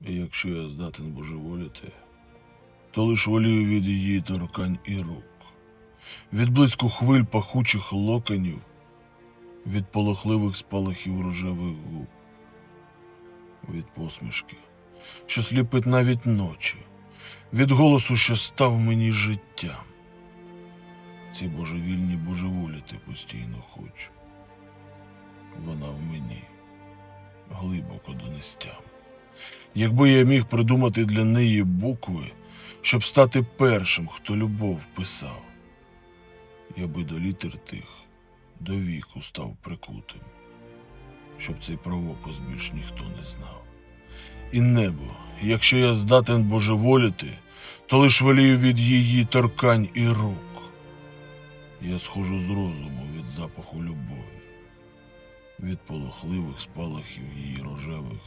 І якщо я здатен божеволіти, то лиш волію від її торкань і рук, від блиску хвиль пахучих локонів, від полохливих спалахів рожевих губ, від посмішки, що сліпить навіть ночі, від голосу, що став мені життям. Ці божевільні божеволіти постійно хочу. Вона в мені глибоко донестям. Якби я міг придумати для неї букви, щоб стати першим, хто любов писав, я би до літер тих до віку став прикутим, щоб цей правопис більш ніхто не знав. І небо, якщо я здатен божеволіти, то лиш волію від її торкань і рук. Я схожу з розуму від запаху любові, від полохливих спалахів її рожевих.